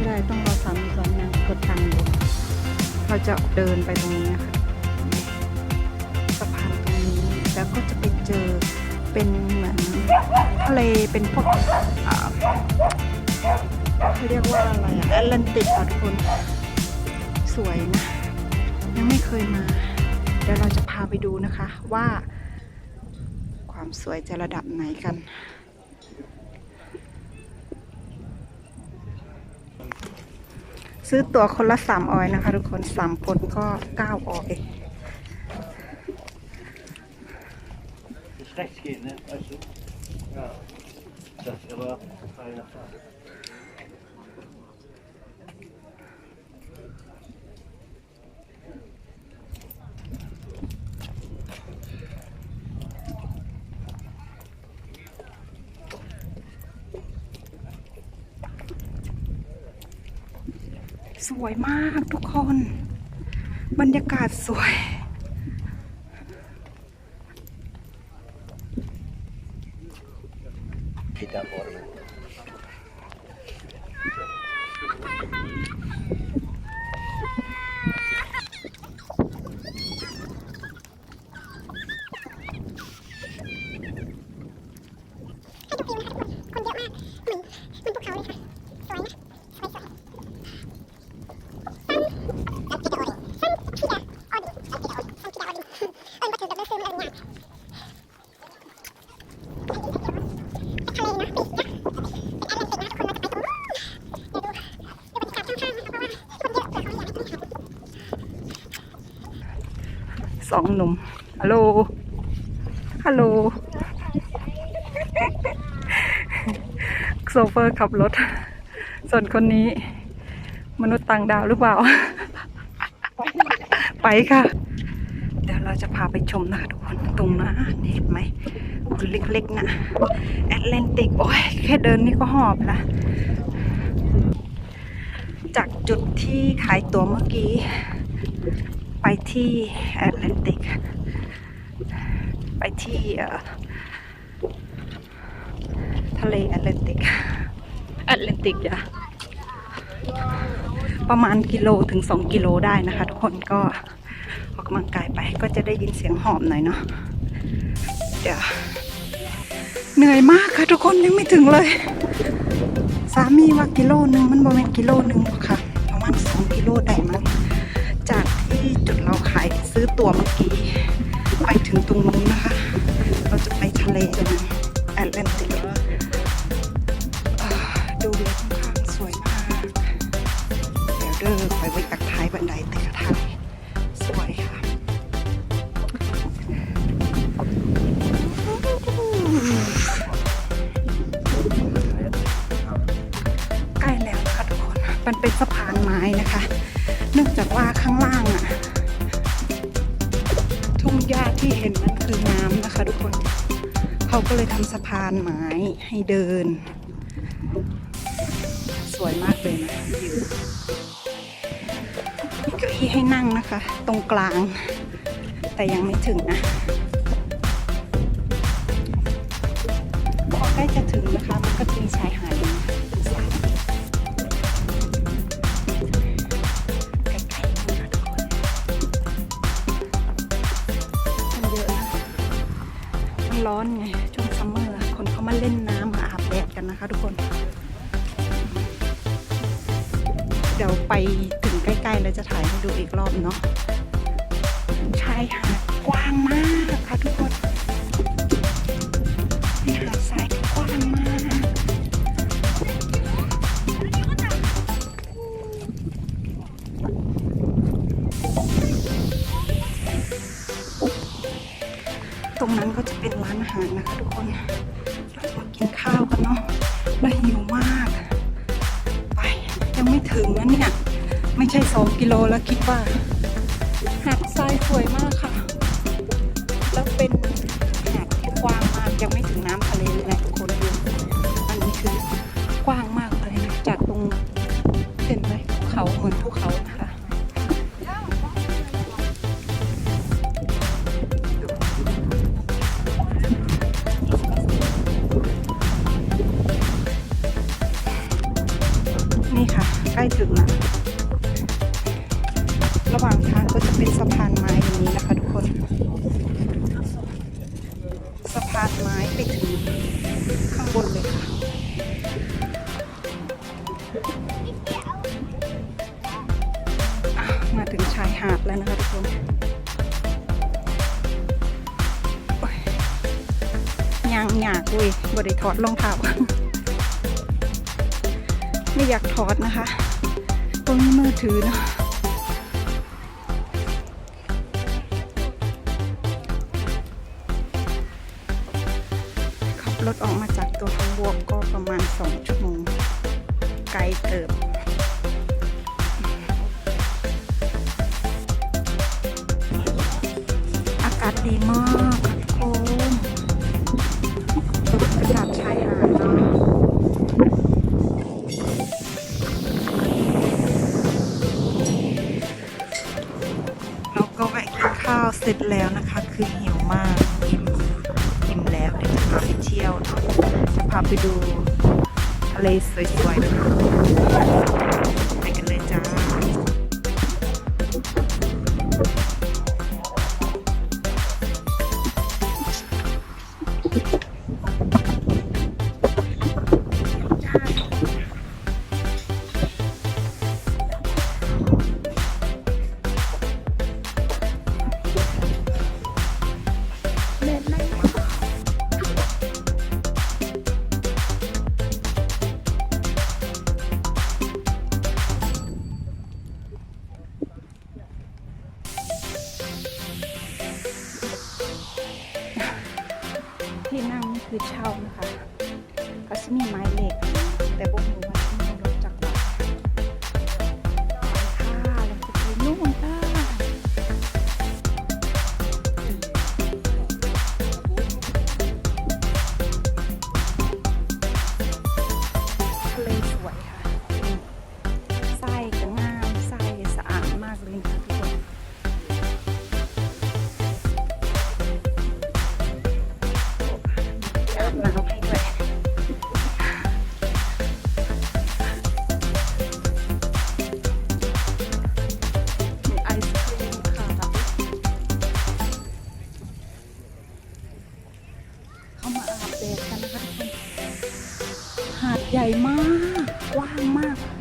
ชื่ไม่ได้ต้องรอสามีก่อนนะกดตังค์เราจะเดินไปตรงนี้นะคะสะพานตรงนี้แล้วก็จะไปเจอเป็นเหมือนทะเลเป็นพวกเขาเรียกว่าอะไรอะแอตแลนติกค่ะทุกคนสวยนะ ยังไม่เคยมา เดี๋ยวเราจะพาไปดูนะคะว่าความสวยจะระดับไหนกัน ซื้อตั๋วคนละสามออยนะคะ ทุกคนสามคนก็เก้าออย Rechts geen, hè? Als je... Ja. Dat is wel fijn. สวยมากทุกคน บรรยากาศสวย Kita vormen. สองหนุ่มฮัลโหลฮัลโหลโซเฟอร์ขับรถ ส่วนคนนี้ มนุษย์ต่างดาวหรือเปล่า ไปค่ะ เดี๋ยวเราจะพาไปชมนะคะทุกคนตรงนั้นเห็นไหมคนเล็กๆนะแอตแลนติก โอ้ยแค่เดินนี่ก็หอบละจากจุดที่ขายตั๋วเมื่อกี้ ไปที่แอตแลนติก ไปที่ทะเลแอตแลนติก แอตแลนติกจ้ะประมาณกิโลถึงสองกิโลได้นะคะ ทุกคนก็ออกกำลังกายไปก็จะได้ยินเสียงหอมหน่อยเนาะเดี๋ยวเหนื่อยมากค่ะทุกคนยังไม่ถึงเลย สามีว่ากิโลหนึ่งมันประมาณกิโลหนึ่งหรอกค่ะ ประมาณสองกิโลได้มั้ง ตัวเมื่อกี้ ไปถึงตรงนู้นนะคะ เราจะไปทะเลกันนะแอตแลนติก นะคะทุกคน เขาก็เลยทำสะพานไม้ให้เดิน สวยมากเลยนะวิวมีเก้าอี้ให้นั่งนะคะ ตรงกลาง แต่ยังไม่ถึงนะ ร้อนไง ช่วงซัมเมอร์คนเขามาเล่นน้ำมาอาบแดดกันนะคะทุกคน เดี๋ยวไปถึงใกล้ๆแล้วจะถ่ายให้ดูอีกรอบเนาะชายหาดกว้างมากค่ะทุกคน ใช่สองกิโลแล้วคิดว่าหาดทรายสวยมากค่ะ แล้วเป็นหาดที่กว้างมากยังไม่ถึงน้ำทะเลเลยแหละทุกคนดูอันนี้คือกว้างมากเลยนะจากตรงเห็นไหมภูเขาเหมือนภูเขานะคะนี่ค่ะ ใกล้ถึงนะ ระหว่างทางก็จะเป็นสะพานไม้อย่างนี้นะคะทุกคน สะพานไม้ไปถึงข้างบนเลยค่ะมาถึงชายหาดแล้วนะคะทุกคนยางหยากเว้ยบไดิถอดรองเท้าไม่อยากถอดนะคะ ตรงนี้มือถือเนอะ ถออกมาจากตัวทางบวกก็ประมาณ 2 ชั่วโมง ไกลเติบอากาศดีมากค่ะทุกคนอากาศชายหาดเนาะเราก็แวะกินข้าวเสร็จแล้วนะคะ คือหิวมาก อยวจะพาไปเที่ยวเนาะพาไปดูทะเลสวยๆ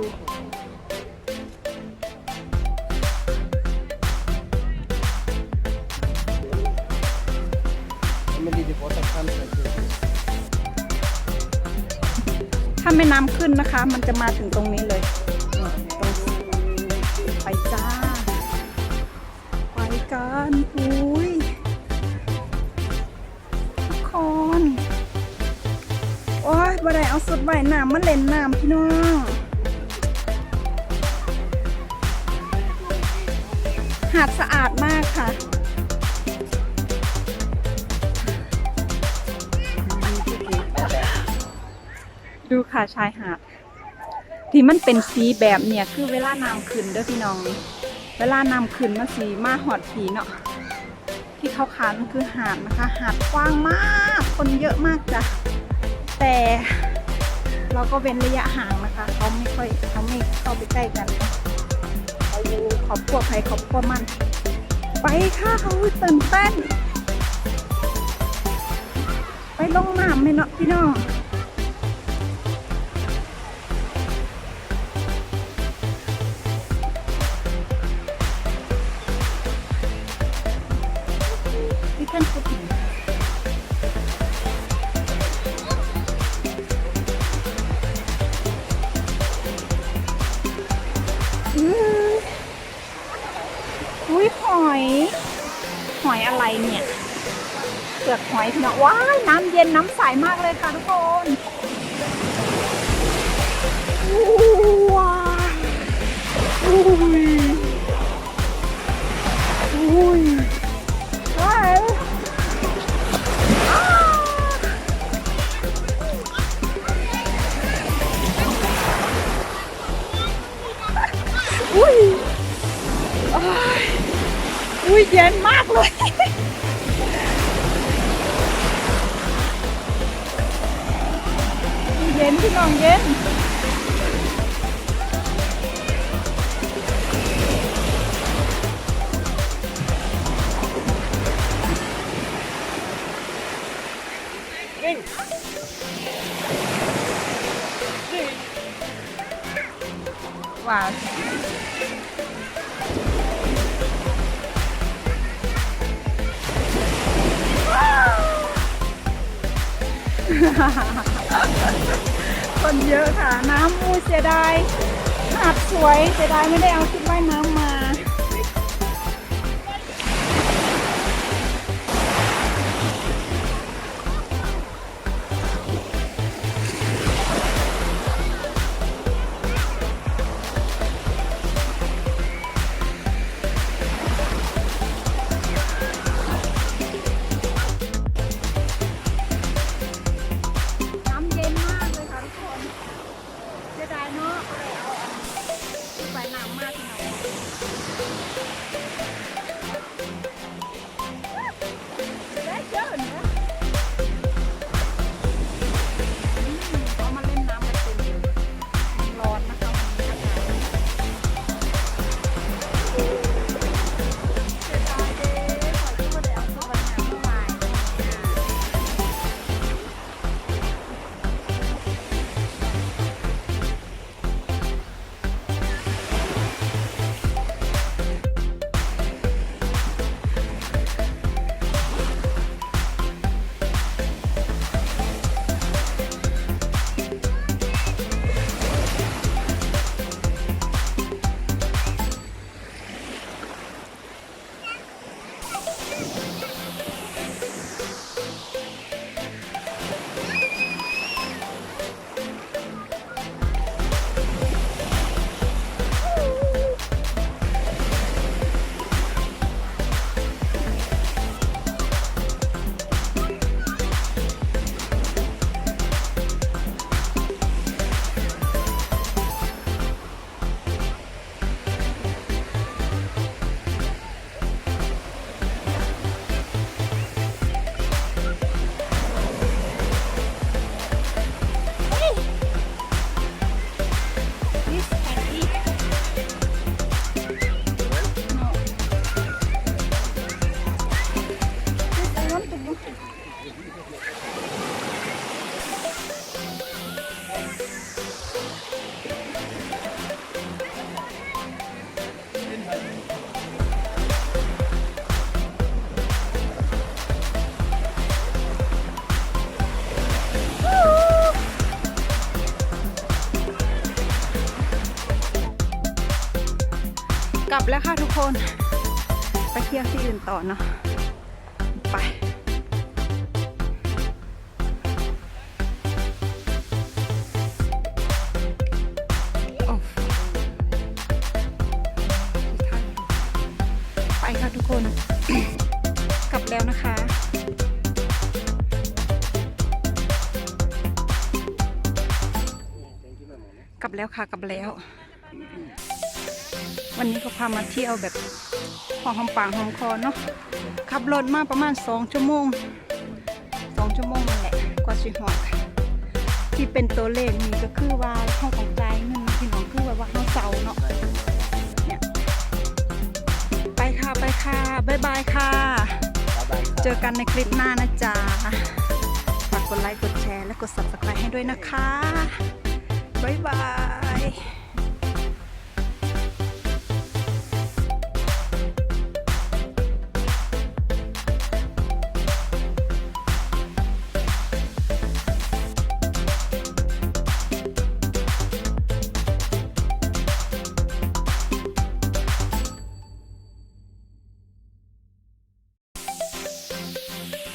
ดู Emily, the water comes like this. ถ้าแม่น้ำขึ้นนะคะ มันจะมาถึงตรงนี้เลยตรงไปจ้า ไปกันอุ้ยทุกคนโอ้ยบ่ได้เอาสุดว่ายน้ำมาเล่นน้ำพี่น้อง หาดสะอาดมากค่ะดูค่ะชายหาด ที่มันเป็นสีแบบเนี่ยคือเวลาน้ำขึ้นเด้อพี่น้อง เวลาน้ำขึ้นมันสีมาหอดผีเนาะที่เขาคันคือหาดนะคะ หาดกว้างมาก คนเยอะมากจ้ะแต่เราก็เว้นระยะห่างนะคะ เขาไม่ค่อยเขาไม่เข้าไปใกล้กันเขา อยู่ขอบครัวใครขอบครัวมัน ไปค่ะเขาตื่นเต้น ไปลงน้ำไหมเนาะพี่น้อง น้ำเย็นน้ำใสมากเลยค่ะทุกคนว้าวอุ้ยอุ้ยว้าววุ้ยอ้ายอุ้ยเย็นมากเลย นพี่น้องเย็นวิ่งว้าว哈哈哈哈 คนเยอะค่ะ น้ำมูเสียดายหาดสวยเสียดายไม่ได้เอาชุดว่ายน้ำ แล้วค่ะทุกคน ไปเที่ยวที่อื่นต่อเนาะไปไปค่ะทุกคน กลับแล้วนะคะ กลับแล้วค่ะ กลับแล้ว วันนี้ก็พามาเที่ยวแบบหอมหอมปากหอมคอเนาะขับรถมาประมาณสองชั่วโมงสองชั่วโมงนั่นแหละกว่าสิหอดที่เป็นตัวเลขนี่ก็คือว่าห้องของใจายเงินพี่น้องคือว่าว่าเขาเสาเนาะเนี่ยไปค่ะไปค่ะบ๊ายบายค่ะ เจอกันในคลิปหน้านะจ๊ะฝากกดไลค์กดแชร์และกด subscribe ให้ด้วยนะคะบ๊ายบาย